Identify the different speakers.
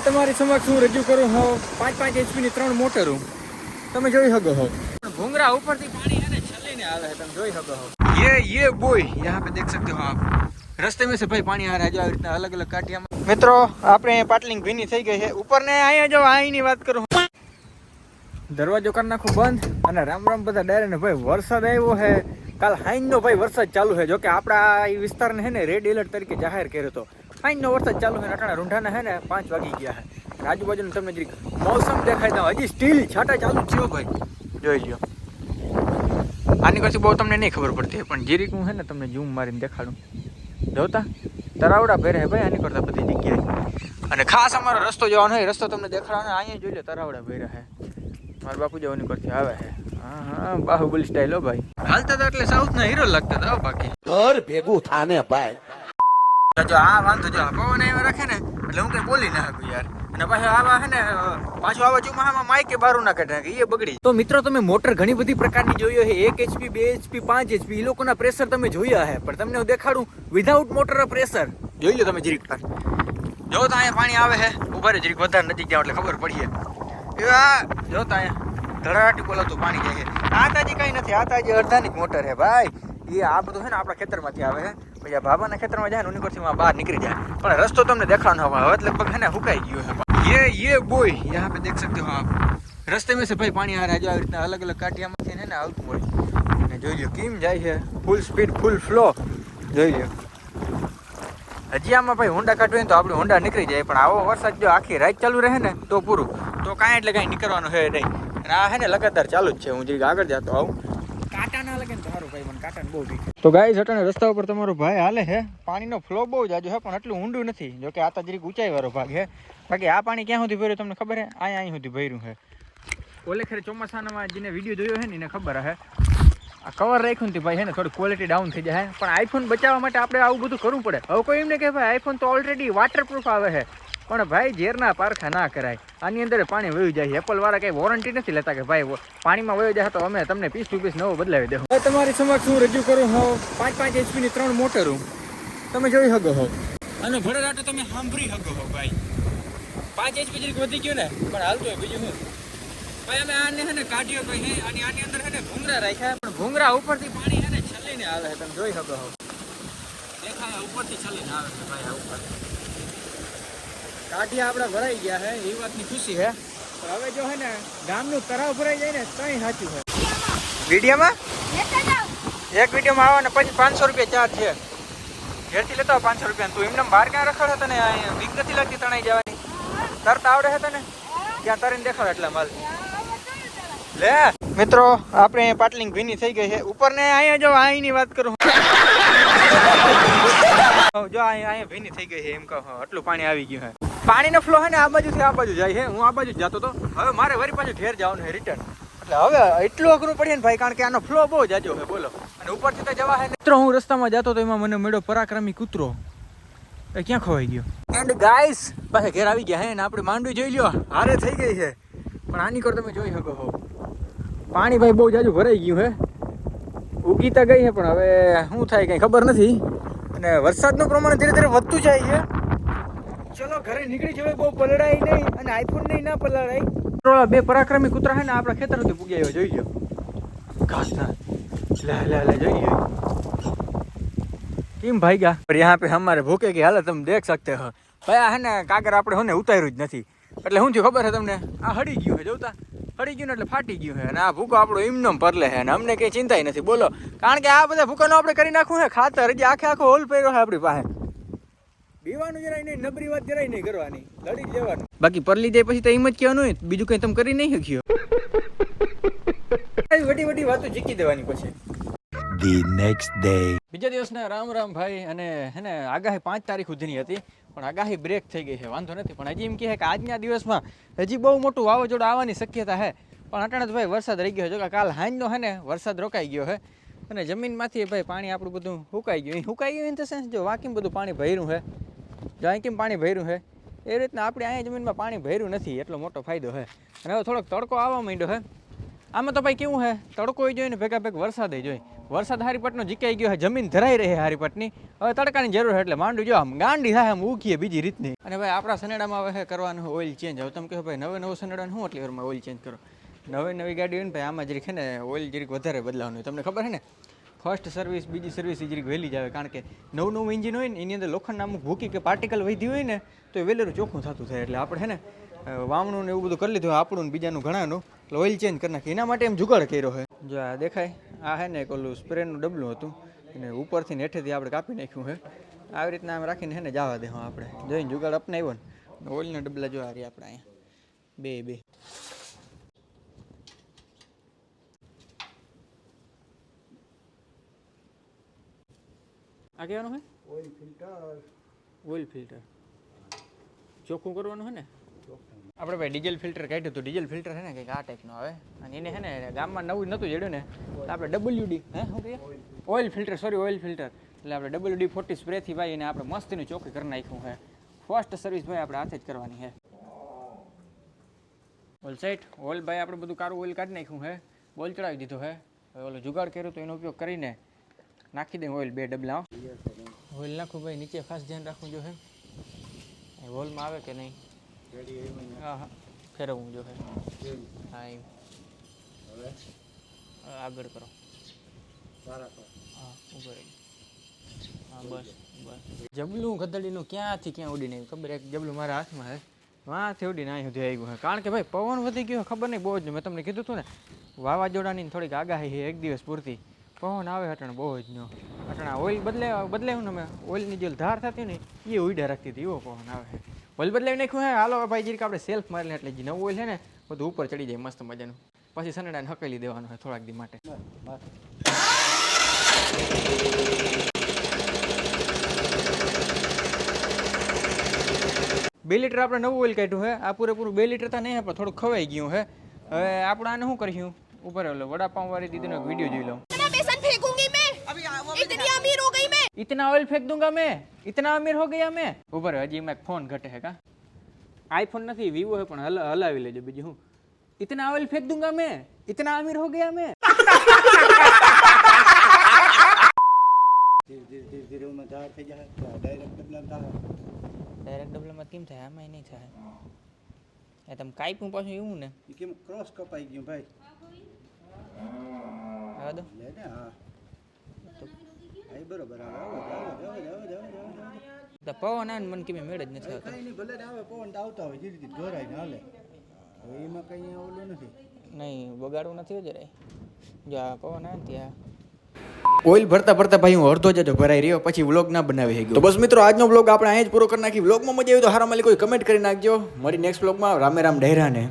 Speaker 1: તમારી સમક્ષ હું રજૂ કરું હો પાંચ પાંચ એચપી ની ત્રણ મોટરો. તમે જોઈ શકો હો ભૂંગરા ઉપરથી પાણી એને છલીને આવે છે. તમે જોઈ શકો હો યે યે બોય યહાં પે દેખ સકતે હો આપ. રસ્તે મેં ભાઈ પાણી આ રહ્યા આવી રીતના અલગ અલગ કાંઠિયામાં. મિત્રો આપણે પાટલિંગ ભીની થઈ ગઈ છે. ઉપરને અહીંયા જો અહીંની વાત કરું. દરવાજો કર નાખો બંધ અને રામ રામ બધા ડાયરેને ભાઈ વરસાદ આવ્યો છે. કાલ હાઈન હાઈનનો ભાઈ વરસાદ ચાલુ છે. જોકે આપણા એ વિસ્તારને છે ને રેડ એલર્ટ તરીકે જાહેર કર્યો હતો. હાઈનનો વરસાદ ચાલુ છે ને અટાણા રૂંઢાને છે ને પાંચ વાગી ગયા છે. આજુબાજુ આજુબાજુનું તમને જરીક મોસમ દેખાય તો હજી સ્ટીલ છાટા ચાલુ થયો ભાઈ. જોઈ લ્યો. આની કરતી બહુ તમને નહીં ખબર પડતી પણ જીરીક હું છે ને તમને ઝૂમ મારીને દેખાડું. જોતા તરાવડા ભેરે છે ભાઈ આની કરતા બધી જગ્યાએ. અને ખાસ અમારો રસ્તો જવાનો હોય રસ્તો તમને દેખાડવાનો અહીંયા જોઈ લો તરાવડા ભેરા હે મારા બાપુ જવાની કરતી આવે હે હા હા બાહુબલી સ્ટાઈલ હો ભાઈ. હાલતા તો એટલે સાઉથ ના હીરો લાગતા હતા બાકી.
Speaker 2: ઘર ભેગું થાને ભાઈ.
Speaker 1: જો આ વાંધો જો પવન એવા રાખે ને એટલે હું કઈ બોલી ના શકું યાર. અને પાછો આવા હે ને પાછો આવા ચોમાહામાં માઇકે બારું ના કાઢે કે એ બગડી તો મિત્રો તમે મોટર ઘણી બધી પ્રકારની જોઈ છે એક એચપી બે એચપી પાંચ એચપી એ લોકોના પ્રેશર તમે જોયા હે પણ તમને હું દેખાડું વિધાઉટ મોટર પ્રેશર જોઈ લો તમે જરીક પર જો તો અહીંયા પાણી આવે છે ઊભા રે જરીક વધારે નજીક જાવ એટલે ખબર પડીએ એ આ જો તો અહીંયા ધડાટી બોલાતું પાણી જાય છે. આ તાજી કઈ નથી આ તાજી અડધાની જ મોટર છે ભાઈ. એ આ બધું છે ને આપણા ખેતરમાંથી આવે છે બીજા બાબાના ખેતરમાં જાય ને યુનિવર્સિટીમાં બહાર નીકળી જાય. પણ રસ્તો તમને દેખાવાનો હવે. હવે લગભગ હે ને હુકાઈ ગયું હે યે યે બોય યહાં પે દેખ સકતે હો આપ. રસ્તે મેં સે ભાઈ પાણી આ રાજુ આવી રીતના અલગ અલગ કાટિયામાંથી ને આવતું હોય. અને જોઈ લો કેમ જાય છે. ફૂલ સ્પીડ ફૂલ ફ્લો જોઈ લો હજી આમાં ભાઈ હોન્ડા કાઢવી તો આપણે હોન્ડા નીકળી જાય. પણ આવો વરસાદ જો આખી રાત ચાલુ રહે ને તો પૂરું. તો કાંઈ એટલે કાંઈ નીકળવાનું છે નહીં. આ હે ને લગાતાર ચાલુ જ છે. હું જે આગળ જતો આવું. તો ગાય સટાણે રસ્તા ઉપર તમારો ભાઈ હાલે છે. પાણીનો ફ્લો બહુ જાજો છે, પણ એટલું ઊંડું નથી. જો કે આ તજરીક ઊંચાઈ વાળો ભાગ છે. બાકી આ પાણી ક્યાં સુધી ભર્યું તમને ખબર છે? અહીંયા અહીં સુધી ભર્યું છે. ઓલે ખેર ચોમાસાનામાં જેને વીડિયો જોયો છે ને, એને ખબર હે. આ કવર રાખ્યું ને ભાઈ છે ને, થોડી ક્વોલિટી ડાઉન થઈ જાય પણ આઈફોન બચાવવા માટે આપણે આવું બધું કરવું પડે. હવે કોઈ એમને કહે ભાઈ આઈફોન તો ઓલરેડી વોટરપ્રૂફ આવે છે. પણ ભાઈ ઝેરના પારખા ના કરાય. આની અંદર પાણી વયું જાય. એપલ વાળા કઈ વોરંટી નથી લેતા કે ભાઈ પાણીમાં વયો જાય તો અમે તમને પીસ ટુ પીસ નવો બદલાવી દઉં. હવે તમારી સમક્ષ હું રજૂ કરું હો પાંચ પાંચ એચપી ની ત્રણ મોટરો તમે જોઈ શકો હો અને ભરેરાટો તમે સાંભળી શકો હો ભાઈ. પાંચ એચપી જરીક વધી ગયું ને પણ હાલતું હોય બીજું હું. ભાઈ અમે આને છે ને કાઢ્યો ભાઈ હે આની આની અંદર હે ને ભૂંગરા રાખ્યા. પણ ભૂંગરા ઉપરથી પાણી હે ને છલીને આવે છે. તમે જોઈ શકો હો દેખાય ઉપરથી છલીને આવે છે ભાઈ આ ઉપર કાઢિયા આપણા ભરાઈ ગયા છે એ વાતની ખુશી છે પણ હવે જો છે ને ગામનું તરાવ ભરાઈ જાય ને તઈ સાચું છે વિડીયોમાં? એક વિડીયોમાં આવો ને પછી પાંચસો રૂપિયા ચાર્જ છે. ઘેરથી લેતા પાંચસો રૂપિયા. તું એમને બહાર ક્યાં રખડે તને? બીક નથી લાગતી તણાઈ જવાની. તરત આવડે છે તને? ત્યાં તરીને દેખાડો એટલા માલ. લે. મિત્રો આપણે પાટલિંગ ભીની થઈ ગઈ છે. ઉપર ને અહીંયા જો અહીંની વાત કરું. જો અહીંયા અહીંયા ભીની થઈ ગઈ છે એમ કહો. આટલું પાણી આવી ગયું છે પાણીનો ફ્લો હે ને આ બાજુથી આ બાજુ જાય હે. હું આ બાજુ જતો હતો. હવે મારે વરી પાછું ઘેર જવાનું હે રિટર્ન એટલે હવે એટલું અઘરું પડે ને ભાઈ, કારણ કે આનો ફ્લો બહુ જાજો હે. બોલો. અને ઉપરથી તો જવા હે મિત્રો, હું રસ્તામાં જતો તો એમાં મને મળ્યો પરાક્રમી કૂતરો. એ ક્યાં ખોવાઈ ગયો? એન્ડ ગાઈસ પાસે ઘેર આવી ગયા હે ને આપણે માંડવી જોઈ લ્યો. હારે થઈ ગઈ છે. પણ આની કર તમે જોઈ શકો હો. પાણી ભાઈ બહુ જાજુ ભરાઈ ગયું હે. ઉગી તો ગઈ છે પણ હવે શું થાય કઈ ખબર નથી. અને વરસાદનું પ્રમાણ ધીરે ધીરે વધતું જાય છે. ચલો, ઘરે નીકળી જવાય, બહુ પલડાય નહીં અને આઈફોન નહીં, ના પલડાય બે પરાક્રમી કૂતરા હે ને, આપણા ખેતર સુધી પૂગ્યા એવા જોઈ ગયો ઘાસ લે લે લે, જોઈ ગયો કેમ ભાઈ ગયા પર યહાં પે હમારે ભૂકે કે હાલત તમે દેખ સકતે હો. ભાઈ હે ને કાગર આપણે હોને ઉતાર્યું જ નથી. એટલે શું થયું ખબર છે તમને? આ હડી ગયું છે જોતા? હડી ગયું ને એટલે ફાટી ગયું છે અને આ ભૂકો આપણો એમને પરલે છે અને અમને કંઈ ચિંતા નથી. બોલો, કારણ કે આ બધા ભૂકાનો આપણે કરી નાખવું છે ખાતર. જે આખે આખો હોલ પહેર્યો છે આપણી પાસે. બીવાનું જરાય નહીં નબરી વાત જરાય નહીં કરવાની. લડી જ લેવાનું. બાકી પરલી જાય પછી તો એમ જ કહેવાનું હોય બીજું કઈ તમે કરી નહીં શક્યો. વટી વટી વાતો જીકી દેવાની પછી.
Speaker 2: The next day.
Speaker 1: બીજા દિવસના રામ રામ ભાઈ અને હેને આગાહી પાંચ તારીખ સુધીની હતી પણ આગાહી બ્રેક થઈ ગઈ છે વાંધો નથી. પણ હજી એમ કહે કે આજના દિવસમાં હજી બહુ મોટું વાવાઝોડું આવવાની શક્યતા છે. પણ અટાણે તો ભાઈ વરસાદ રહી ગયો છે. જો કે કાલ હાંજનો છે ને વરસાદ રોકાઈ ગયો છે. અને જમીનમાંથી ભાઈ પાણી આપણું બધું સુકાઈ ગયું. સુકાઈ ગયું ધ સેન્સ જો વાકીમ બધું પાણી ભર્યું છે. જો અહીં કેમ પાણી ભર્યું છે એ રીતના આપણે અહીંયા જમીનમાં પાણી ભર્યું નથી, એટલો મોટો ફાયદો છે અને હવે થોડોક તડકો આવવા માંડ્યો છે આમાં તો ભાઈ કેવું છે તડકો જોઈએ ને ભેગા ભેગ વરસાદ જોઈએ વરસાદ હારીપટનો જીકાઈ ગયો છે જમીન ધરાઈ રહી છે હારીપટની. હવે તડકાની જરૂર છે એટલે માંડું જો આમ ગાંડી થાય, આમ ઉખીએ બીજી રીતની. અને ભાઈ આપણા સનેડામાં હવે કરવાનું ઓઇલ ચેન્જ. હવે તમે કહો ભાઈ નવે નવો સનેડાને શું એટલી વારમાં ઓઇલ ચેન્જ કરો? નવી નવી ગાડી હોય ને ભાઈ, આમાં જરીક છે ને ઓઇલ જરીક વધારે બદલાવાનું તમને ખબર છે ને? ફર્સ્ટ સર્વિસ બીજી સર્વિસ એ વહેલી જ આવે. કારણ કે નવું નવું એન્જિન હોય ને, એની અંદર લોખંડના અમુક ભૂકી કે પાર્ટિકલ વધી હોય ને, તો એ વહેલેરું ચોખ્ખું થતું થાય. એટલે આપણે હે ને વાવણું ને એવું બધું કરી લીધું, આપણું ને બીજાનું ઘણાનું, એટલે ઓઇલ ચેન્જ કરી નાખી. એના માટે એમ જુગાડ કર્યો છે જો આ દેખાય, આ છે ને એક ઓલું સ્પ્રેનું ડબલું હતું અને ઉપરથી ને હેઠેથી આપણે કાપી નાખ્યું છે આવી રીતના આમ રાખીને છે ને જવા દેવા આપણે. જોઈને જુગાડ અપનાવ્યો ને ઓઇલના ડબલા જો આ રહ્યા આપણે અહીંયા. બે બે. આ કહેવાનું છે ઓઇલ ફિલ્ટર ઓઇલ ફિલ્ટર ચોખ્ખું કરવાનું છે ને? આપણે ભાઈ ડીઝલ ફિલ્ટર કાઢ્યું હતું. ડીઝલ ફિલ્ટર છે ને કંઈક આ ટાઈપનું આવે. અને એને છે ને ગામમાં નવું નહોતું જડ્યું ને. આપણે ડબલ્યુડી હે શું કહીએ? Oil filter sorry oil filter એટલે આપણે ડબલ્યુડી ફોર્ટી સ્પ્રેથી ભાઈ એને આપણે મસ્તીનું ચોખ્ખી કરી નાખ્યું છે ફર્સ્ટ સર્વિસ ભાઈ આપણે હાથે જ કરવાની છે ઓલ સાઈટ ઓઇલ ભાઈ આપણે બધું કારું ઓઇલ કાઢી નાખ્યું છે બોલ ચડાવી દીધો છે હવે ઓલો જુગાડ કર્યો તો એનો ઉપયોગ કરીને નાખી દે ઓઇલ બે ડબલા ઓઇલ નાખું ભાઈ નીચે ખાસ ધ્યાન રાખવું જો છે હોલમાં આવે કે નહીં? હા હા. ફેરવવું જો છે હા એમ. હવે? આગળ કરો. હા ઊભો રહી. હા બસ બસ. જબલું ગધડીનું ક્યાંથી ક્યાં ઉડીને આવ્યું? ખબર એક જબલું મારા હાથમાં છે વાંથી ઉડીને અહીં સુધી આવ્યું છે કારણ કે ભાઈ પવન વધી ગયો ખબર નહીં બહુ જ. મેં તમને કીધું હતું ને વાવાઝોડાની થોડીક આગાહી છે એક દિવસ પૂરતી. પવન આવે અટણ બહુ જ નો અટણ આ ઓઇલ બદલે બદલાયું ને મેં ઓઇલની જે ધાર થતી ને એ ઉઈડા રાખતી હતી એવો પવન આવે. ઓઇલ બદલાવી નાખ્યું હે, હાલો ભાઈ, જીરીક આપણે સેલ્ફ મારી એટલે જે નવું ઓઇલ છે ને, બધું ઉપર ચડી જાય મસ્ત મજાનું. પછી સનેડાને હકેલી દેવાનું હોય થોડાક દી માટે. બે લીટર આપણે નવું ઓઇલ કાઢ્યું હે, આ પૂરેપૂરું બે લીટર તો નહીં પણ થોડું ખવાઈ ગયું હે. હવે આપણે આને શું કરીશું? ઉપર વડાપાઉં વાળી દીદીનો વીડિયો જોઈ લઉં.
Speaker 3: बेसन फेंकूंगी मैं इतनी अमीर हो गई मैं
Speaker 1: इतना ऑयल फेंक दूंगा मैं इतना अमीर हो गया मैं ઉપર હજી એમાં એક ફોન ઘટે છે કા આઈફોન નથી વિવો છે પણ હલ હલાવી લેજો બીજું હું इतना ऑयल फेंक दूंगा मैं इतना अमीर हो गया मैं ડાયરેક્ટ ડબલામાં કેમ થાય આમાં નહીં થાય એ તમે કાપ્યું પાછું એવું ને
Speaker 4: ઈ કેમ ક્રોસ કપાઈ ગયું ભાઈ
Speaker 1: હા દો.
Speaker 4: લે ને હા. બરોબર. આવે આવો
Speaker 1: તો પવન આવે મને કેમ મેળ જ નથી આવતો.
Speaker 4: કઈ નહીં ભલે આવે પવન તો આવતા હોય ધીરે ધીરે ઘોરાઈને હાલે. એમાં કઈ ઓલું નથી.
Speaker 1: નહીં બગાડવું નથી જરાય જો આ પવન આવે ત્યાં. ઓઇલ ભરતા ભરતા ભાઈ હું અડધો જ ભરાઈ રહ્યો પછી વ્લોગ ના બનાવી ગયો તો બસ મિત્રો આજનો વ્લોગ આપણે અહીંયા જ પૂરો કરી નાખી વ્લોગમાં મજા આવી તો હારા માલી કોઈ કમેન્ટ કરી નાખજો. મારી નેક્સ્ટ વ્લોગમાં રામે રામ ડહેરાને